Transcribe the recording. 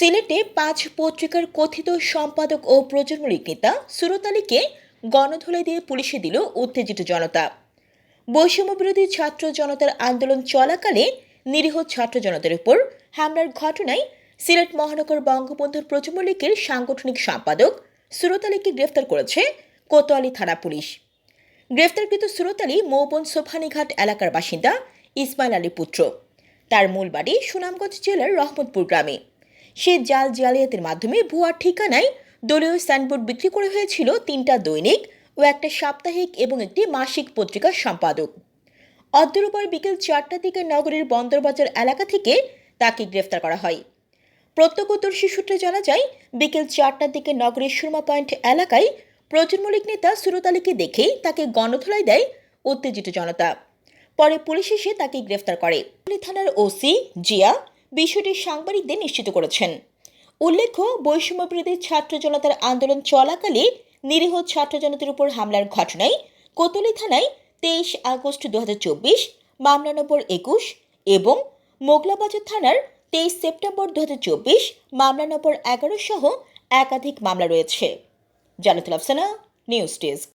সিলেটে পাঁচ পত্রিকার কথিত সম্পাদক ও প্রজন্মলিক নেতা সুরত আলীকে গণধোলাই দিয়ে পুলিশে দিল উত্তেজিত জনতা। বৈষম্য বিরোধী ছাত্র জনতার আন্দোলন চলাকালে নিরীহ ছাত্র জনতার উপর হামলার ঘটনায় সিলেট মহানগর বঙ্গবন্ধুর প্রজন্ম লীগের সাংগঠনিক সম্পাদক সুরত আলীকে গ্রেফতার করেছে কোতোয়ালি থানা পুলিশ। গ্রেফতারকৃত সুরত আলী মৌবন সোফানিঘাট এলাকার বাসিন্দা ইসমাইল আলী পুত্র। তার মূল বাড়ি সুনামগঞ্জ জেলার রহমতপুর গ্রামে। সে জাল জালিয়াতের মাধ্যমে ভুয়া ঠিকানায় দলীয় সাইনবোর্ড বিক্রি করে হয়েছিল তিনটা দৈনিক ও একটা সাপ্তাহিক এবং একটি মাসিক পত্রিকার সম্পাদক। অদ্যরূপর বিকেল চারটার দিকে নগরীর বন্দরবাজার এলাকা থেকে তাকে গ্রেফতার করা হয়। প্রত্যক্ষদর্শী সূত্রে জানা যায়, বিকেল চারটার দিকে নগরীর সুরমা পয়েন্ট এলাকায় প্রজন্মলিক নেতা সুরত আলীকে দেখেই তাকে গণধোলাই দেয় উত্তেজিত জনতা। পরে পুলিশ এসে তাকে গ্রেফতার করে। থানার ওসি জিয়া বিষয়টি সাংবাদিকদের নিশ্চিত করেছেন। উল্লেখ্য, বৈষম্য বিরোধী ছাত্র জনতার আন্দোলন চলাকালে নিরীহ ছাত্র জনতার উপর হামলার ঘটনায় কোতলি থানায় তেইশ আগস্ট দু মামলা নম্বর একুশ এবং মোগলাবাজার থানার তেইশ সেপ্টেম্বর দু মামলা নম্বর এগারো সহ একাধিক মামলা রয়েছে। Janatul Afsana, news desk.